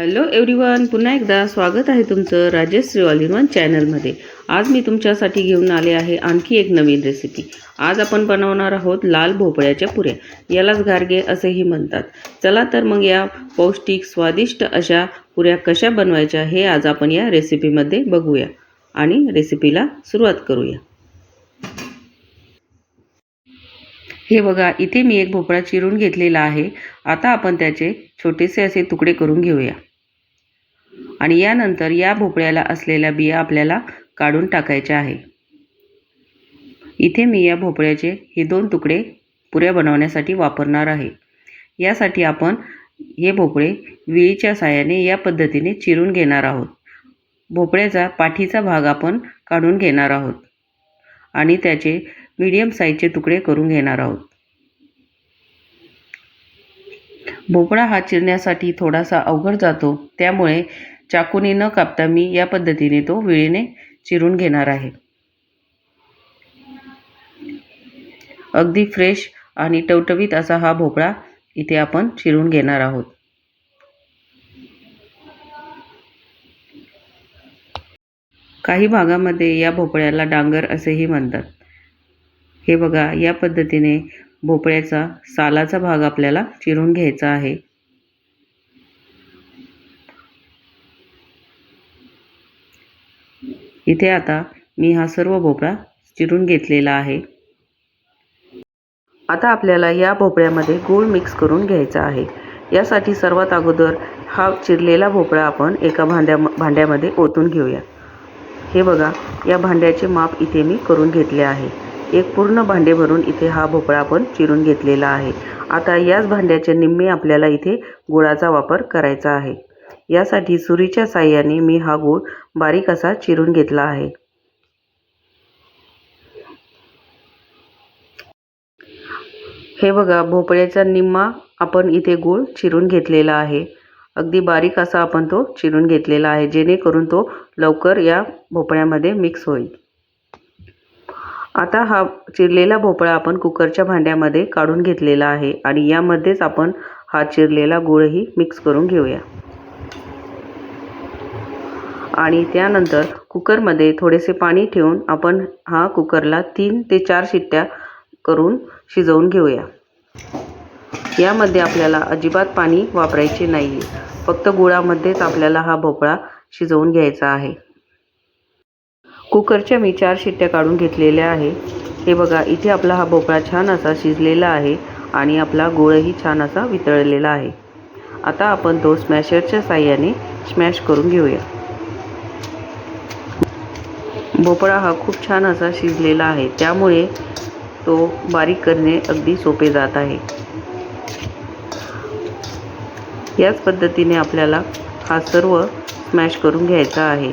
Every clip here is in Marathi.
हॅलो एवरीवन पुन्हा एकदा स्वागत आहे तुमचं राजश्री ऑल इन वन चॅनलमध्ये. आज मी तुमच्यासाठी घेऊन आले आहे आणखी एक नवीन रेसिपी आज आपण बनवणार आहोत लाल भोपळ्याच्या पुऱ्या. यालाच गारगे असेही म्हणतात. चला तर मग या पौष्टिक स्वादिष्ट अशा पुऱ्या कशा बनवायच्या हे आज आपण या रेसिपीमध्ये बघूया. आणि रेसिपीला सुरुवात करूया. हे बघा इथे मी एक भोपळा चिरून घेतलेला आहे. आता आपण त्याचे छोटेसे असे तुकडे करून घेऊया. आणि यानंतर या भोपळ्याला असलेल्या बिया आपल्याला काढून टाकायच्या आहे. इथे मी या भोपळ्याचे हे दोन तुकडे पुऱ्या बनवण्यासाठी वापरणार आहे. यासाठी आपण हे भोपळे विळीच्या साहाय्याने या पद्धतीने चिरून घेणार आहोत. भोपळ्याचा पाठीचा भाग आपण काढून घेणार आहोत आणि त्याचे मीडियम साईजचे तुकडे करून घेणार आहोत. भोपळा हा चिरण्यासाठी थोडासा अवघड जातो त्यामुळे चाकूने न कापता मी या पद्धतीने तो विळीने चिरून घेणार आहे. अगदी फ्रेश आणि टवटवीत असा हा भोपळा इथे आपण चिरून घेणार आहोत. काही भागामध्ये या भोपळ्याला डांगर असेही म्हणतात. हे बघा या पद्धतीने भोपळ्याचा सालाचा भाग आपल्याला चिरून घ्यायचा आहे. इथे आता मी हा सर्व भोपळा चिरून घेतलेला आहे. आता आपल्याला या भोपळ्यामध्ये गूळ मिक्स करून घ्यायचा आहे. यासाठी सर्वात अगोदर हा चिरलेला भोपळा आपण एका भांड्या भांड्यामध्ये ओतून घेऊया. हे बघा या भांड्याचे माप इथे मी करून घेतले आहे. एक पूर्ण भांडे भरून इथे हा भोपळा आपण चिरून घेतलेला आहे. आता याच भांड्याचे निम्मे आपल्याला इथे गुळाचा वापर करायचा आहे. यासाठी सुरीच्या साह्याने मी हा गूळ बारीक असा चिरून घेतला आहे. हे बघा भोपळ्याचा निम्मा आपण इथे गूळ चिरून घेतलेला आहे. अगदी बारीक असा आपण तो चिरून घेतलेला आहे जेणेकरून तो लवकर या भोपळ्यामध्ये मिक्स होईल. आता हा चिरलेला भोपळा आपण कुकरच्या भांड्यामध्ये काढून घेतलेला आहे आणि यामध्येच आपण हा चिरलेला गूळही मिक्स करून घेऊया. आणि त्यानंतर कुकरमध्ये थोडेसे पाणी ठेवून आपण हा कुकरला तीन ते चार शिट्ट्या करून शिजवून घेऊया. यामध्ये आपल्याला अजिबात पाणी वापरायचे नाही आहे फक्त गुळामध्येच आपल्याला हा भोपळा शिजवून घ्यायचा आहे. कुकरच्या मी चार शिट्ट्या काढून घेतलेल्या आहे हे बघा इथे आपला हा भोपळा छान असा शिजलेला आहे आणि आपला गुळही छान असा वितळलेला आहे. आता आपण तो स्मॅशरच्या साह्याने स्मॅश करून घेऊया. भोपळा हा खूप छान असा शिजलेला आहे. त्यामुळे तो बारीक करणे अगदी सोपे जात आहे. याच पद्धतीने आपल्याला हा सर्व स्मॅश करून घ्यायचा आहे.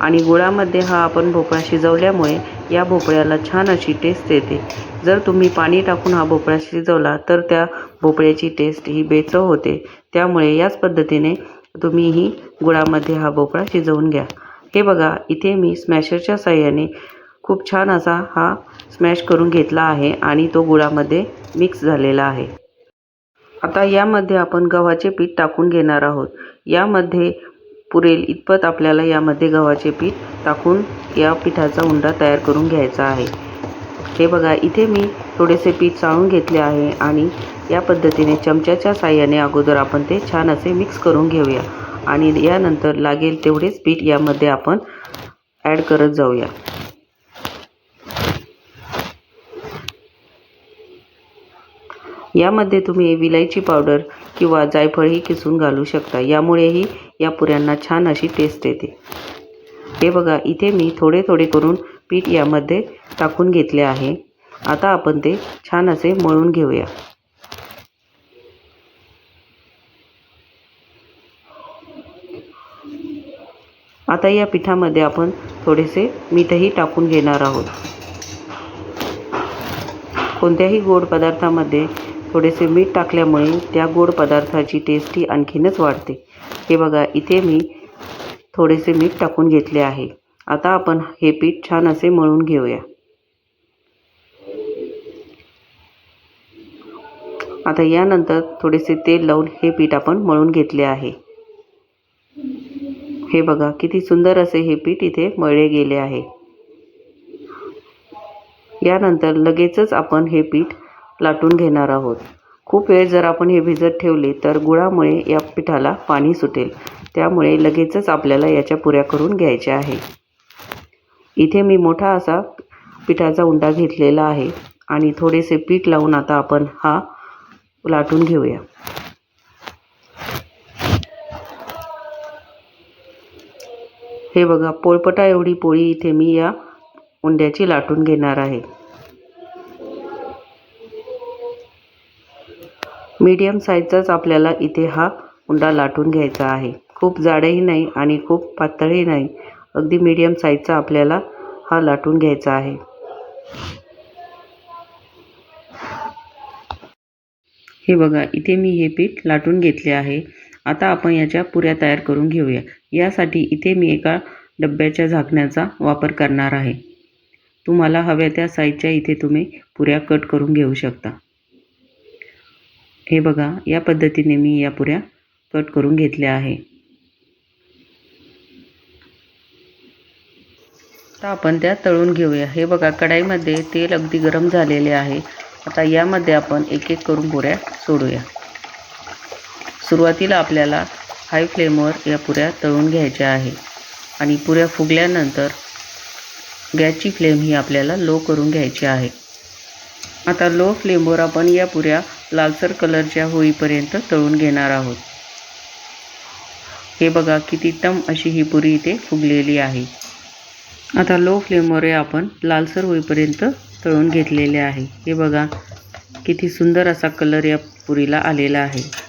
आणि गुळामध्ये हा आपण भोपळा शिजवल्यामुळे या भोपळ्याला छान अशी टेस्ट येते. जर तुम्ही पाणी टाकून हा भोपळा शिजवला तर त्या भोपळ्याची टेस्ट ही बेचव होते. त्यामुळे याच पद्धतीने तुम्हीही गुळामध्ये हा भोपळा शिजवून घ्या. हे बघा इथे मी स्मॅशरच्या साह्याने खूप छान असा हा स्मॅश करून घेतला आहे आणि तो गुळामध्ये मिक्स झालेला आहे. आता यामध्ये आपण गव्हाचे पीठ टाकून घेणार आहोत. यामध्ये पुरेल इतपत आपल्याला यामध्ये गव्हाचे पीठ टाकून या पिठाचा उंडा तयार करून घ्यायचा आहे. हे बघा इथे मी थोडेसे पीठ चाळून घेतले आहे आणि या पद्धतीने चमच्याच्या साह्याने अगोदर आपण ते छान असे मिक्स करून घेऊया. आणि यानंतर लागेल तेवढेच पीठ यामध्ये आपण ॲड करत जाऊया. यामध्ये तुम्ही विलायची पावडर किंवा जायफळही किसून घालू शकता. यामुळेही या पुऱ्यांना छान अशी टेस्ट येते. हे बघा इथे मी थोडे थोडे करून पीठ यामध्ये टाकून घेतले आहे. आता आपण ते छान असे मळून घेऊया. आता या पिठामध्ये आपण थोडेसे मीठही टाकून घेणार आहोत. कोणत्याही गोड पदार्थामध्ये थोडेसे मीठ टाकल्यामुळे त्या गोड पदार्थाची टेस्टी आणखीनच वाढते. हे बघा इथे मी थोडेसे मीठ टाकून घेतले आहे. आता आपण हे पीठ छान असे मळून घेऊया. आता यानंतर थोडेसे तेल लावून हे पीठ आपण मळून घेतले आहे. हे बघा किती सुंदर असे हे पीठ इथे मळले गेले आहे. यानंतर लगेचच आपण हे पीठ लाटून घेणार आहोत. खूप वेळ जर आपण हे भिजत ठेवले तर गुळामुळे या पिठाला पाणी सुटेल. त्यामुळे लगेचच आपल्याला याच्या पुऱ्या करून घ्यायच्या आहे. इथे मी मोठा असा पिठाचा उंडा घेतलेला आहे आणि थोडेसे पीठ लावून आता आपण हा लाटून घेऊया. हे बघा पोळपटा एवढी पोळी इथे मी या उंड्याची लाटून घेणार आहे. मीडियम साईजचाच आपल्याला इथे हा उंडा लाटून घ्यायचा आहे. खूप जाडही नाही आणि खूप पातळही नाही. अगदी मीडियम साईजचा आपल्याला हा लाटून घ्यायचा आहे. हे बघा इथे मी हे पीठ लाटून घेतले आहे. आता आपण याच्या पुऱ्या तयार करून घेऊया. यासाठी इथे मी एका डब्याच्या झाकण्याचा वापर करणार आहे. तुम्हाला हव्या त्या साईजच्या इथे तुम्ही पुऱ्या कट करून घेऊ शकता. हे बघा या पद्धतीने मी या पुऱ्या कट करून घेतल्या आहे. आता आपण त्या तळून घेऊया. हे बघा कढाईमध्ये तेल अगदी गरम झालेले आहे. आता यामध्ये आपण एक एक करून पुऱ्या सोडूया. सुरुवातीला आपल्याला हाय फ्लेमवर या पुऱ्या तळून घ्यायच्या आहे. आणि पुऱ्या फुगल्यानंतर गॅसची फ्लेम ही आपल्याला लो करून घ्यायची आहे. आता लो फ्लेमवर आपण या पुऱ्या लालसर कलरच्या होईपर्यंत तळून घेणार आहोत. हे बघा किती तम अशी ही पुरी इथे फुगलेली आहे. आता लो फ्लेमवर आपण लालसर होईपर्यंत तळून घेतलेले आहे. हे बघा किती सुंदर असा कलर या पुरीला आलेला आहे.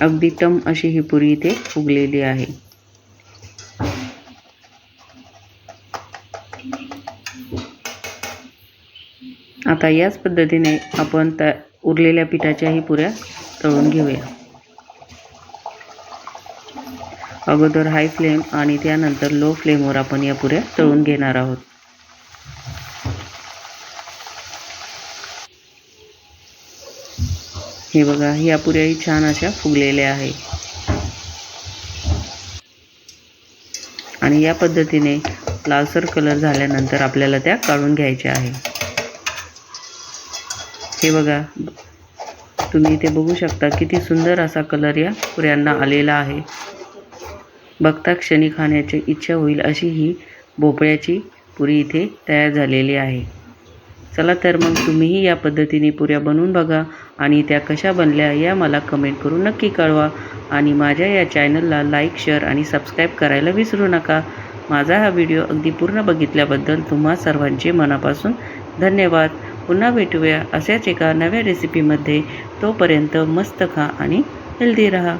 अगदी टम अशी ही पुरी इथे फुगलेली आहे. आता याच पद्धतीने आपण त्या उरलेल्या पिठाच्याही पुऱ्या तळून घेऊया. अगोदर हाय फ्लेम आणि त्यानंतर लो फ्लेमवर आपण या पुऱ्या तळून घेणार आहोत. हे बघा या पुऱ्याही छान अशा फुगलेल्या आहे आणि या पद्धतीने लालसर कलर झाल्यानंतर आपल्याला त्या काढून घ्यायच्या आहे हे बघा तुम्ही इथे बघू शकता किती सुंदर असा कलर या पुऱ्यांना आलेला आहे. बघता क्षणी खाण्याची इच्छा होईल अशी ही भोपळ्याची पुरी इथे तयार झालेली आहे. चला तर मग तुम्हीही या पद्धतीने पुऱ्या बनवून बघा. आणि त्या कशा बनल्या या मला कमेंट करून नक्की कळवा. आणि माझ्या या चॅनलला लाईक शेअर आणि सबस्क्राईब करायला विसरू नका. माझा हा व्हिडिओ अगदी पूर्ण बघितल्याबद्दल तुम्हा सर्वांचे मनापासून धन्यवाद. पुन्हा भेटूया अशाच एका नव्या रेसिपीमध्ये तोपर्यंत मस्त खा आणि हेल्दी राहा.